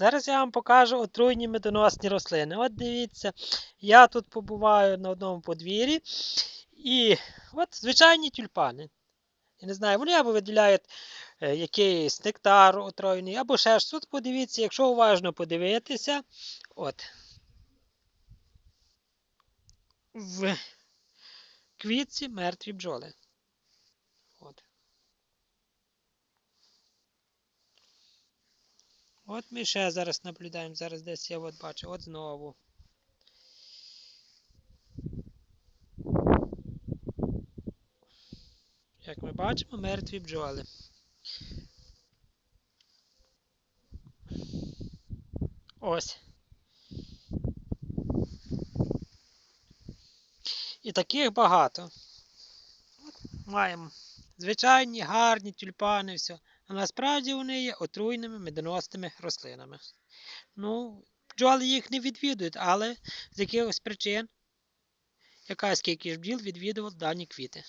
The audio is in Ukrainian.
Зараз я вам покажу отруйні медоносні рослини. От дивіться, я тут побуваю на одному подвір'ї. І от звичайні тюльпани. Я не знаю, вони або виділяють е, якийсь нектар отруйний, або ще ж тут подивіться, якщо уважно подивитися, от. В квітці мертві бджоли. От ми ще зараз наблюдаємо, зараз десь я от бачу, от знову. Як ми бачимо, мертві бджоли. Ось. І таких багато. От маємо звичайні, гарні тюльпани, все. А насправді вони є отруйними медоносними рослинами. Ну, бджоли їх не відвідують, але з якихось причин якась кількість бджіл відвідувала дані квіти.